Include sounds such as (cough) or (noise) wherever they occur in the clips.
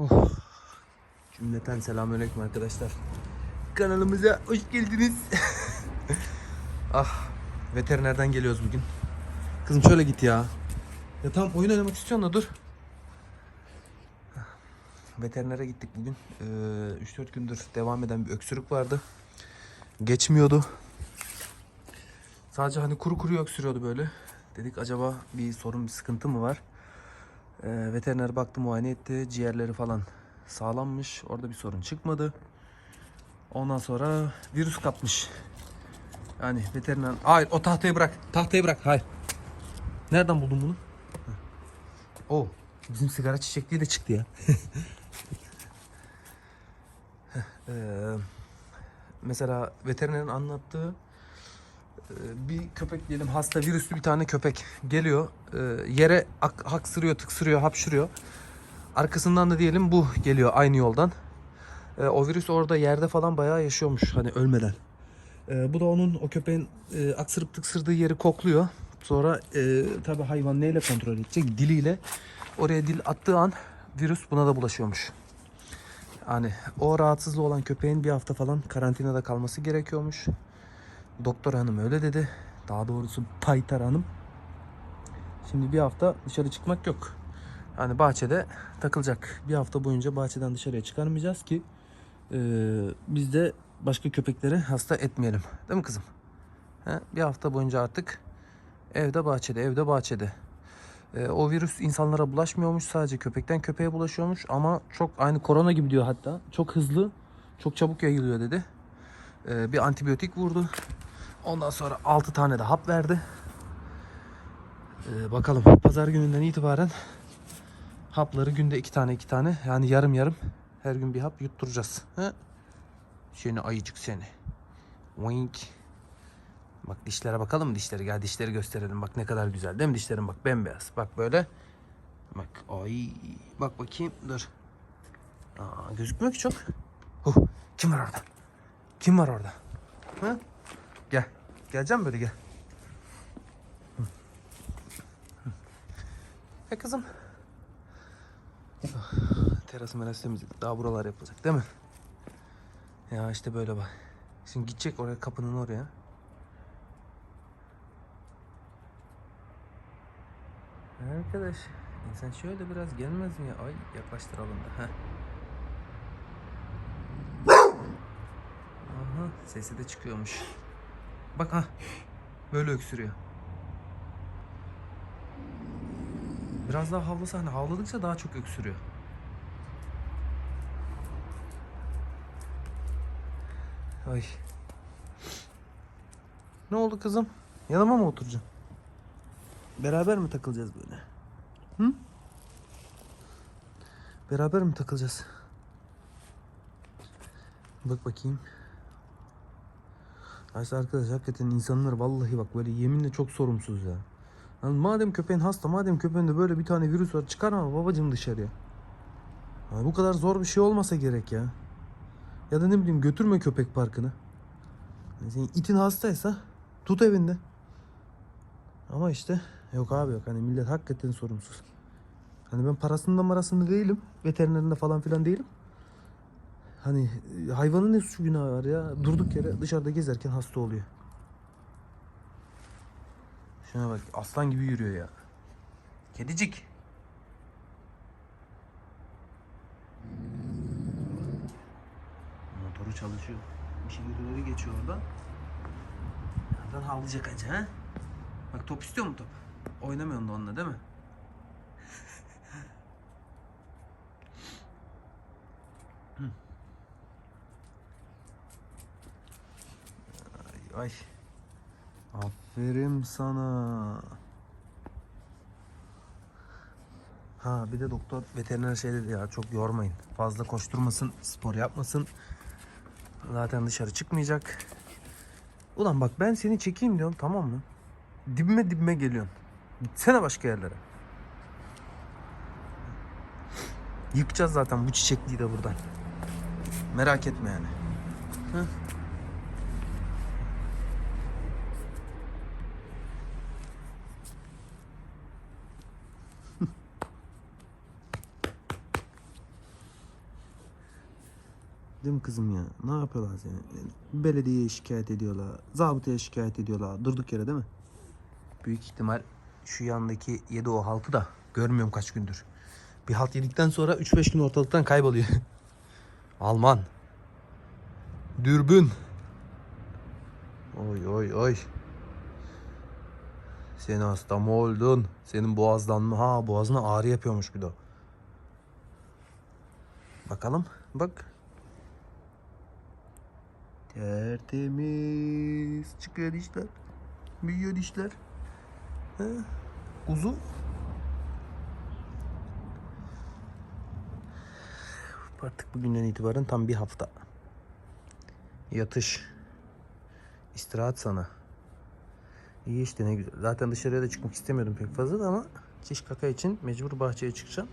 Oh. Cümleten selamünaleyküm arkadaşlar. Kanalımıza hoş geldiniz. (laughs) ah, veterinerden geliyoruz bugün. Kızım şöyle git ya. Ya tamam oyun oynamak istiyorsun da dur. Veterinere gittik bugün. Ee, 3-4 gündür devam eden bir öksürük vardı. Geçmiyordu. Sadece hani kuru kuru öksürüyordu böyle. Dedik acaba bir sorun, bir sıkıntı mı var? Ee, veteriner baktı muayene etti. Ciğerleri falan sağlammış. Orada bir sorun çıkmadı. Ondan sonra virüs kapmış. Yani veteriner... Hayır o tahtayı bırak. Tahtayı bırak. Hayır. Nereden buldun bunu? O. Bizim sigara çiçekliği de çıktı ya. (laughs) Ee, mesela veterinerin anlattığı e, bir köpek diyelim hasta virüslü bir tane köpek geliyor e, yere ak- haksırıyor tıksırıyor hapşırıyor. Arkasından da diyelim bu geliyor aynı yoldan. E, o virüs orada yerde falan bayağı yaşıyormuş hani ölmeden. Bu da onun o köpeğin e, aksırıp tıksırdığı yeri kokluyor. Sonra e, tabi hayvan neyle kontrol edecek? Diliyle. Oraya dil attığı an virüs buna da bulaşıyormuş. Yani o rahatsızlığı olan köpeğin bir hafta falan karantinada kalması gerekiyormuş Doktor hanım öyle dedi. Daha doğrusu Paytar hanım. Şimdi bir hafta dışarı çıkmak yok. Yani bahçede takılacak. Bir hafta boyunca bahçeden dışarıya çıkarmayacağız ki e, biz de başka köpekleri hasta etmeyelim. Değil mi kızım? He? Bir hafta boyunca artık evde bahçede, evde bahçede. E, o virüs insanlara bulaşmıyormuş. Sadece köpekten köpeğe bulaşıyormuş. Ama çok aynı korona gibi diyor hatta. Çok hızlı, çok çabuk yayılıyor dedi. E, bir antibiyotik vurdu. Ondan sonra 6 tane de hap verdi. Ee, bakalım pazar gününden itibaren hapları günde 2 tane 2 tane yani yarım yarım her gün bir hap yutturacağız. He? Seni ayıcık seni. Wink. Bak dişlere bakalım dişleri? Gel dişleri gösterelim. Bak ne kadar güzel değil mi dişlerin? Bak bembeyaz. Bak böyle. Bak ay. Bak bakayım dur. Aa, gözükmüyor ki çok. Huh. Kim var orada? Kim var orada? Ha? Gel. Geleceğim böyle gel. Hı. E kızım. Terası merası temizledik. Daha buralar yapılacak değil mi? Ya işte böyle bak. Şimdi gidecek oraya kapının oraya. Arkadaş insan şöyle biraz gelmez mi ya? Ay yaklaştıralım da. Heh. Aha sesi de çıkıyormuş. Bak ha. Böyle öksürüyor. Biraz daha havlasa hani havladıkça daha çok öksürüyor. Ay. Ne oldu kızım? Yanıma mı oturacaksın? Beraber mi takılacağız böyle? Hı? Beraber mi takılacağız? Bak bakayım. Ya işte arkadaş hakikaten insanlar vallahi bak böyle yeminle çok sorumsuz ya. Yani madem köpeğin hasta, madem köpeğinde böyle bir tane virüs var çıkarma babacım dışarıya. Ya bu kadar zor bir şey olmasa gerek ya. Ya da ne bileyim götürme köpek parkına. Yani itin hastaysa tut evinde. Ama işte yok abi yok hani millet hakikaten sorumsuz. Hani ben parasında marasında değilim. Veterinerinde falan filan değilim. Hani e, hayvanın ne suçu günahı var ya. Durduk yere dışarıda gezerken hasta oluyor. Şuna bak aslan gibi yürüyor ya. Kedicik. Motoru çalışıyor. Bir şey birileri geçiyor oradan. Oradan havlayacak acı ha. Bak top istiyor mu top? Oynamıyorsun da onunla değil mi? Ay. Aferin sana. Ha bir de doktor veteriner şey dedi ya çok yormayın. Fazla koşturmasın, spor yapmasın. Zaten dışarı çıkmayacak. Ulan bak ben seni çekeyim diyorum tamam mı? Dibime dibime geliyorsun. Gitsene başka yerlere. Yıkacağız zaten bu çiçekliği de buradan. Merak etme yani. Hı? Değil mi kızım ya? Ne yapıyorlar seni? Belediyeye şikayet ediyorlar. Zabıtaya şikayet ediyorlar. Durduk yere değil mi? Büyük ihtimal şu yandaki yedi o haltı da görmüyorum kaç gündür. Bir halt yedikten sonra 3-5 gün ortalıktan kayboluyor. (laughs) Alman. Dürbün. Oy oy oy. Sen hasta mı oldun? Senin boğazdan? Ha boğazına ağrı yapıyormuş bir de. Bakalım. Bak. Tertemiz. Çıkıyor dişler. Büyüyor dişler. He? Kuzu. Artık bugünden itibaren tam bir hafta. Yatış. İstirahat sana. İyi işte ne güzel. Zaten dışarıya da çıkmak istemiyordum pek fazla da ama çiş kaka için mecbur bahçeye çıkacağım.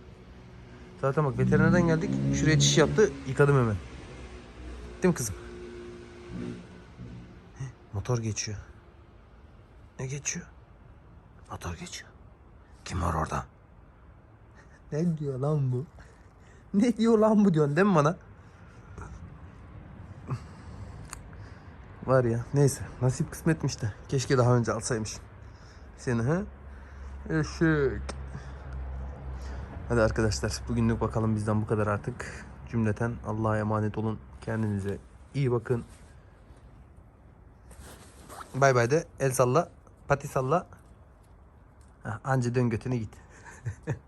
Zaten bak veterinerden geldik. Şuraya çiş yaptı. Yıkadım hemen. Değil mi kızım? Motor geçiyor. Ne geçiyor? Motor geçiyor. Kim var orada? Ne diyor lan bu? Ne diyor lan bu diyorsun değil mi bana? Var ya neyse nasip kısmetmiş de keşke daha önce alsaymış. Seni ha? Eşek. Hadi arkadaşlar bugünlük bakalım bizden bu kadar artık. Cümleten Allah'a emanet olun. Kendinize iyi bakın. Bay bay de el salla. Pati salla. Anca dön götüne git. (laughs)